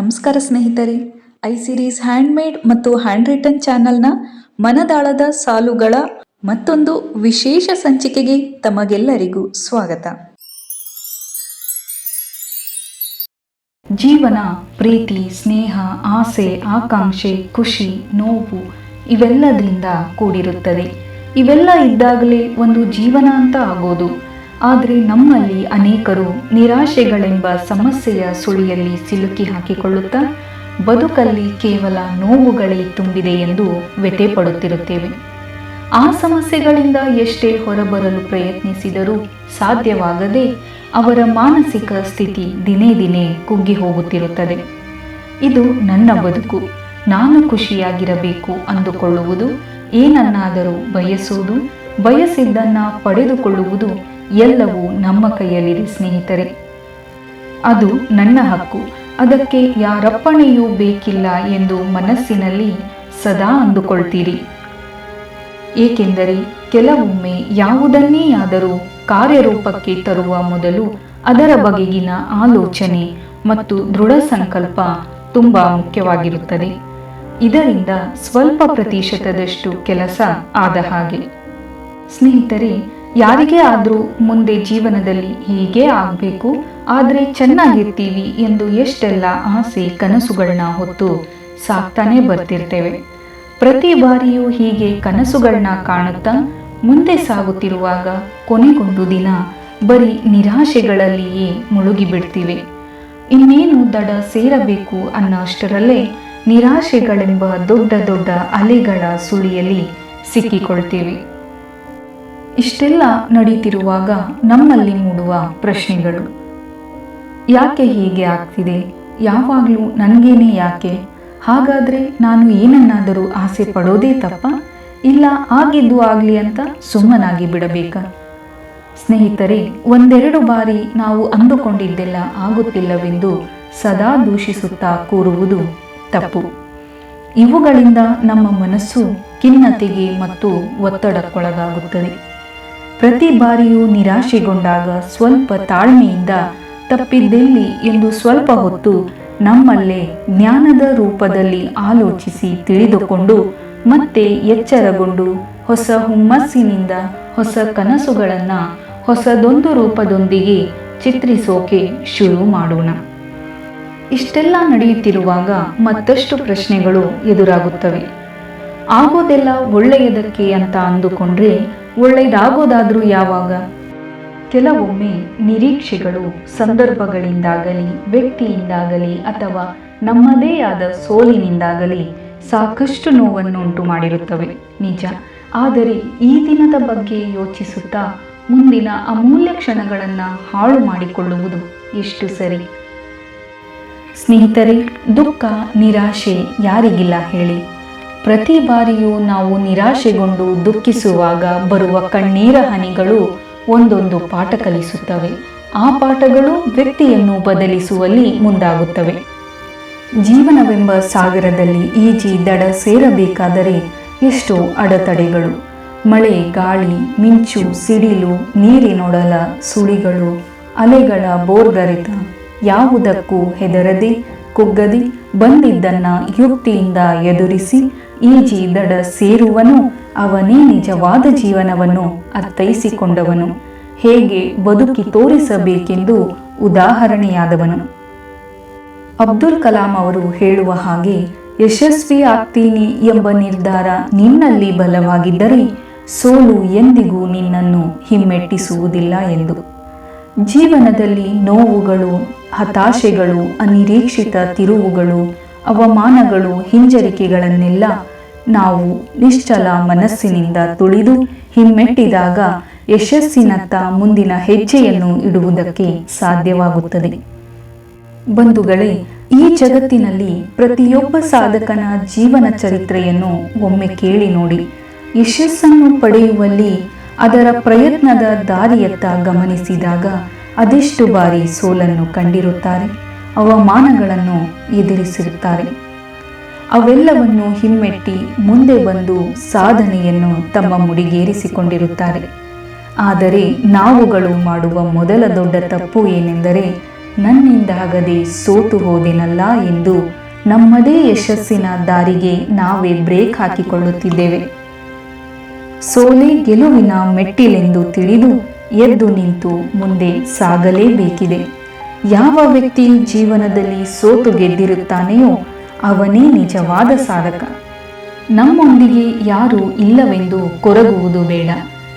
ನಮಸ್ಕಾರ ಸ್ನೇಹಿತರೆ. I series handmade ಮತ್ತು ಹ್ಯಾಂಡ್ ರಿಟನ್ ಚಾನಲ್ನ ಮನದಾಳದ ಸಾಲುಗಳ ಮತ್ತೊಂದು ವಿಶೇಷ ಸಂಚಿಕೆಗೆ ತಮಗೆಲ್ಲರಿಗೂ ಸ್ವಾಗತ. ಜೀವನ, ಪ್ರೀತಿ, ಸ್ನೇಹ, ಆಸೆ, ಆಕಾಂಕ್ಷೆ, ಖುಷಿ, ನೋವು ಇವೆಲ್ಲದರಿಂದ ಕೂಡಿರುತ್ತದೆ. ಇವೆಲ್ಲ ಇದ್ದಾಗಲೇ ಒಂದು ಜೀವನ ಅಂತ ಆಗೋದು. ಆದರೆ ನಮ್ಮಲ್ಲಿ ಅನೇಕರು ನಿರಾಶೆಗಳೆಂಬ ಸಮಸ್ಯೆಯ ಸುಳಿಯಲ್ಲಿ ಸಿಲುಕಿ ಹಾಕಿಕೊಳ್ಳುತ್ತಾ ಬದುಕಲ್ಲಿ ಕೇವಲ ನೋವುಗಳೇ ತುಂಬಿದೆ ಎಂದು ವ್ಯಥೆ ಪಡುತ್ತಿರುತ್ತೇವೆ ಆ ಸಮಸ್ಯೆಗಳಿಂದ ಎಷ್ಟೇ ಹೊರಬರಲು ಪ್ರಯತ್ನಿಸಿದರೂ ಸಾಧ್ಯವಾಗದೆ ಅವರ ಮಾನಸಿಕ ಸ್ಥಿತಿ ದಿನೇ ದಿನೇ ಕುಗ್ಗಿ ಹೋಗುತ್ತಿರುತ್ತದೆ. ಇದು ನನ್ನ ಬದುಕು, ನಾನು ಖುಷಿಯಾಗಿರಬೇಕು ಅಂದುಕೊಳ್ಳುವುದು, ಏನನ್ನಾದರೂ ಬಯಸುವುದು, ಬಯಸಿದ್ದನ್ನು ಪಡೆದುಕೊಳ್ಳುವುದು ಎಲ್ಲವೂ ನಮ್ಮ ಕೈಯಲ್ಲಿದೆ, ಸ್ನೇಹಿತರೆ. ಅದು ನನ್ನ ಹಕ್ಕು. ಅದಕ್ಕೆ ಯಾರಪ್ಪಣೆಯೂ ಬೇಕಿಲ್ಲ ಎಂದು ಮನಸ್ಸಿನಲ್ಲಿ ಸದಾ ಅಂದುಕೊಳ್ತೀರಿ. ಏಕೆಂದರೆ ಕೆಲವೊಮ್ಮೆ ಯಾವುದನ್ನೇ ಆದರೂ ಕಾರ್ಯರೂಪಕ್ಕೆ ತರುವ ಮೊದಲು ಅದರ ಬಗೆಗಿನ ಆಲೋಚನೆ ಮತ್ತು ದೃಢ ಸಂಕಲ್ಪ ತುಂಬ ಮುಖ್ಯವಾಗಿರುತ್ತದೆ. ಇದರಿಂದ ಸ್ವಲ್ಪ ಪ್ರತಿಶತದಷ್ಟು ಕೆಲಸ ಆದ ಹಾಗೆ. ಸ್ನೇಹಿತರೆ ಯಾರಿಗೇ ಆದರೂ ಮುಂದೆ ಜೀವನದಲ್ಲಿ ಹೀಗೆ ಆಗಬೇಕು, ಆದರೆ ಚೆನ್ನಾಗಿರ್ತೀವಿ ಎಂದು ಎಷ್ಟೆಲ್ಲ ಆಸೆ ಕನಸುಗಳನ್ನ ಹೊತ್ತು ಸಾಕ್ತಾನೆ ಬರ್ತಿರ್ತೇವೆ. ಪ್ರತಿ ಬಾರಿಯೂ ಹೀಗೆ ಕನಸುಗಳನ್ನ ಕಾಣುತ್ತಾ ಮುಂದೆ ಸಾಗುತ್ತಿರುವಾಗ ಕೊನೆಗೊಂದು ದಿನ ಬರೀ ನಿರಾಶೆಗಳಲ್ಲಿಯೇ ಮುಳುಗಿಬಿಡ್ತೀವಿ. ಇನ್ನೇನು ದಡ ಸೇರಬೇಕು ಅನ್ನೋಷ್ಟರಲ್ಲೇ ನಿರಾಶೆಗಳೆಂಬ ದೊಡ್ಡ ದೊಡ್ಡ ಅಲೆಗಳ ಸುಳಿಯಲ್ಲಿ ಸಿಕ್ಕಿಕೊಳ್ತೀವಿ. ಇಷ್ಟೆಲ್ಲ ನಡೀತಿರುವಾಗ ನಮ್ಮಲ್ಲಿ ಮೂಡುವ ಪ್ರಶ್ನೆಗಳು. ಯಾಕೆ ಹೀಗೆ ಆಗ್ತಿದೆ? ಯಾವಾಗಲೂ ನನಗೇನೆ ಯಾಕೆ? ಹಾಗಾದರೆ ನಾನು ಏನನ್ನಾದರೂ ಆಸೆ ಪಡೋದೇ ತಪ್ಪ? ಇಲ್ಲ ಆಗಿದ್ದು ಆಗಲಿ ಅಂತ ಸುಮ್ಮನಾಗಿ ಬಿಡಬೇಕಾ? ಸ್ನೇಹಿತರೆ, ಒಂದೆರಡು ಬಾರಿ ನಾವು ಅಂದುಕೊಂಡಿದ್ದೆಲ್ಲ ಆಗುತ್ತಿಲ್ಲವೆಂದು ಸದಾ ದೂಷಿಸುತ್ತಾ ಕೂರುವುದು ತಪ್ಪು. ಇವುಗಳಿಂದ ನಮ್ಮ ಮನಸ್ಸು ಖಿನ್ನತೆಗೆ ಮತ್ತು ಒತ್ತಡಕ್ಕೊಳಗಾಗುತ್ತದೆ. ಪ್ರತಿ ಬಾರಿಯೂ ನಿರಾಶೆಗೊಂಡಾಗ ಸ್ವಲ್ಪ ತಾಳ್ಮೆಯಿಂದ ತಪ್ಪಿದ್ದೆಲ್ಲಿ ಎಂದು ಸ್ವಲ್ಪ ಹೊತ್ತು ನಮ್ಮಲ್ಲೇ ಜ್ಞಾನದ ರೂಪದಲ್ಲಿ ಆಲೋಚಿಸಿ ತಿಳಿದುಕೊಂಡು ಮತ್ತೆ ಎಚ್ಚರಗೊಂಡು ಹೊಸ ಹುಮ್ಮಸ್ಸಿನಿಂದ ಹೊಸ ಕನಸುಗಳನ್ನು ಹೊಸದೊಂದು ರೂಪದೊಂದಿಗೆ ಚಿತ್ರಿಸೋಕೆ ಶುರು ಮಾಡೋಣ. ಇಷ್ಟೆಲ್ಲ ನಡೆಯುತ್ತಿರುವಾಗ ಮತ್ತಷ್ಟು ಪ್ರಶ್ನೆಗಳು ಎದುರಾಗುತ್ತವೆ. ಆಗೋದೆಲ್ಲ ಒಳ್ಳೆಯದಕ್ಕೆ ಅಂತ ಅಂದುಕೊಂಡ್ರೆ ಒಳ್ಳೆಯದಾಗೋದಾದ್ರೂ ಯಾವಾಗ? ಕೆಲವೊಮ್ಮೆ ನಿರೀಕ್ಷೆಗಳು ಸಂದರ್ಭಗಳಿಂದಾಗಲಿ, ವ್ಯಕ್ತಿಯಿಂದಾಗಲಿ ಅಥವಾ ನಮ್ಮದೇ ಆದ ಸೋಲಿನಿಂದಾಗಲಿ ಸಾಕಷ್ಟು ನೋವನ್ನುಂಟು ಮಾಡಿರುತ್ತವೆ, ನಿಜ. ಆದರೆ ಈ ದಿನದ ಬಗ್ಗೆ ಯೋಚಿಸುತ್ತಾ ಮುಂದಿನ ಅಮೂಲ್ಯ ಕ್ಷಣಗಳನ್ನು ಹಾಳು ಮಾಡಿಕೊಳ್ಳುವುದು ಎಷ್ಟು ಸರಿ? ಸ್ನೇಹಿತರೆ, ದುಃಖ, ನಿರಾಶೆ ಯಾರಿಗಿಲ್ಲ ಹೇಳಿ. ಪ್ರತಿ ಬಾರಿಯೂ ನಾವು ನಿರಾಶೆಗೊಂಡು ದುಃಖಿಸುವಾಗ ಬರುವ ಕಣ್ಣೀರ ಹನಿಗಳು ಒಂದೊಂದು ಪಾಠ ಕಲಿಸುತ್ತವೆ. ಆ ಪಾಠಗಳು ವ್ಯಕ್ತಿಯನ್ನು ಬದಲಿಸುವಲ್ಲಿ ಮುಂದಾಗುತ್ತವೆ. ಜೀವನವೆಂಬ ಸಾಗರದಲ್ಲಿ ಈಜಿ ದಡ ಸೇರಬೇಕಾದರೆ ಎಷ್ಟೋ ಅಡೆತಡೆಗಳು. ಮಳೆ, ಗಾಳಿ, ಮಿಂಚು, ಸಿಡಿಲು, ನೀರಿನೊಡಲ, ಸುಳಿಗಳು, ಅಲೆಗಳ ಬೋರ್ಗರೆತ ಯಾವುದಕ್ಕೂ ಹೆದರದೆ ಕುಗ್ಗದೆ ಬಂದಿದ್ದನ್ನ ಯುಕ್ತಿಯಿಂದ ಎದುರಿಸಿ ಈಜಿ ದಡ ಸೇರುವನು, ಅವನೇ ನಿಜವಾದ ಜೀವನವನ್ನು ಅರ್ಥೈಸಿಕೊಂಡವನು. ಹೇಗೆ ಬದುಕಿ ತೋರಿಸಬೇಕೆಂದು ಉದಾಹರಣೆಯಾದವನು. ಅಬ್ದುಲ್ ಕಲಾಂ ಅವರು ಹೇಳುವ ಹಾಗೆ, ಯಶಸ್ವಿ ಆಗ್ತೀನಿ ಎಂಬ ನಿರ್ಧಾರ ನಿನ್ನಲ್ಲಿ ಬಲವಾಗಿದ್ದರೆ ಸೋಲು ಎಂದಿಗೂ ನಿನ್ನನ್ನು ಹಿಮ್ಮೆಟ್ಟಿಸುವುದಿಲ್ಲ ಎಂದು. ಜೀವನದಲ್ಲಿ ನೋವುಗಳು, ಹತಾಶೆಗಳು, ಅನಿರೀಕ್ಷಿತ ತಿರುವುಗಳು, ಅವಮಾನಗಳು, ಹಿಂಜರಿಕೆಗಳನ್ನೆಲ್ಲ ನಾವು ನಿಶ್ಚಲ ಮನಸ್ಸಿನಿಂದ ತುಳಿದು ಹಿಮ್ಮೆಟ್ಟಿದಾಗ ಯಶಸ್ಸಿನತ್ತ ಮುಂದಿನ ಹೆಜ್ಜೆಯನ್ನು ಇಡುವುದಕ್ಕೆ ಸಾಧ್ಯವಾಗುತ್ತದೆ. ಬಂಧುಗಳೇ, ಈ ಜಗತ್ತಿನಲ್ಲಿ ಪ್ರತಿಯೊಬ್ಬ ಸಾಧಕನ ಜೀವನ ಚರಿತ್ರೆಯನ್ನು ಒಮ್ಮೆ ಕೇಳಿ ನೋಡಿ. ಯಶಸ್ಸನ್ನು ಪಡೆಯುವಲ್ಲಿ ಅದರ ಪ್ರಯತ್ನದ ದಾರಿಯತ್ತ ಗಮನಿಸಿದಾಗ ಅದೆಷ್ಟು ಬಾರಿ ಸೋಲನ್ನು ಕಂಡಿರುತ್ತಾರೆ, ಅವಮಾನಗಳನ್ನು ಎದುರಿಸಿರುತ್ತಾರೆ. ಅವೆಲ್ಲವನ್ನು ಹಿಮ್ಮೆಟ್ಟಿ ಮುಂದೆ ಬಂದು ಸಾಧನೆಯನ್ನು ತಮ್ಮ ಮುಡಿಗೇರಿಸಿಕೊಂಡಿರುತ್ತಾರೆ. ಆದರೆ ನಾವುಗಳು ಮಾಡುವ ಮೊದಲ ದೊಡ್ಡ ತಪ್ಪು ಏನೆಂದರೆ ನನ್ನಿಂದಾಗದೆ ಸೋತು ಹೋದೆನಲ್ಲ ಎಂದು ನಮ್ಮದೇ ಯಶಸ್ಸಿನ ದಾರಿಗೆ ನಾವೇ ಬ್ರೇಕ್ ಹಾಕಿಕೊಳ್ಳುತ್ತಿದ್ದೇವೆ. ಸೋಲೆ ಗೆಲುವಿನ ಮೆಟ್ಟಿಲೆಂದು ತಿಳಿದು ಎದ್ದು ನಿಂತು ಮುಂದೆ ಸಾಗಲೇಬೇಕಿದೆ. ಯಾವ ವ್ಯಕ್ತಿ ಜೀವನದಲ್ಲಿ ಸೋತು ಗೆದ್ದಿರುತ್ತಾನೆಯೋ ಅವನೇ ನಿಜವಾದ ಸಾಧಕ. ನಮ್ಮೊಂದಿಗೆ ಯಾರೂ ಇಲ್ಲವೆಂದು ಕೊರಗುವುದು ಬೇಡ.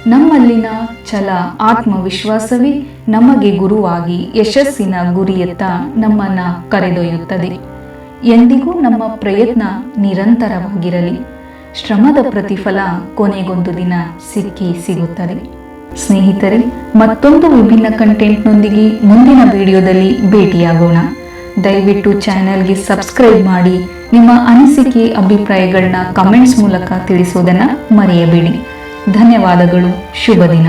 ನಮ್ಮಲ್ಲಿನ ಛಲ ಆತ್ಮವಿಶ್ವಾಸವೇ ನಮಗೆ ಗುರುವಾಗಿ ಯಶಸ್ಸಿನ ಗುರಿಯತ್ತ ನಮ್ಮನ್ನ ಕರೆದೊಯ್ಯುತ್ತದೆ. ಎಂದಿಗೂ ನಮ್ಮ ಪ್ರಯತ್ನ ನಿರಂತರವಾಗಿರಲಿ. ಶ್ರಮದ ಪ್ರತಿಫಲ ಕೊನೆಗೊಂದು ದಿನ ಸಿಕ್ಕಿ ಸಿಗುತ್ತದೆ. ಸ್ನೇಹಿತರೆ, ಮತ್ತೊಂದು ವಿಭಿನ್ನ ಕಂಟೆಂಟ್ನೊಂದಿಗೆ ಮುಂದಿನ ವಿಡಿಯೋದಲ್ಲಿ ಭೇಟಿಯಾಗೋಣ. ದಯವಿಟ್ಟು ಚಾನೆಲ್ಗೆ ಸಬ್ಸ್ಕ್ರೈಬ್ ಮಾಡಿ ನಿಮ್ಮ ಅನಿಸಿಕೆ ಅಭಿಪ್ರಾಯಗಳನ್ನ ಕಮೆಂಟ್ಸ್ ಮೂಲಕ ತಿಳಿಸೋದನ್ನ ಮರೆಯಬೇಡಿ. ಧನ್ಯವಾದಗಳು, ಶುಭ ದಿನ.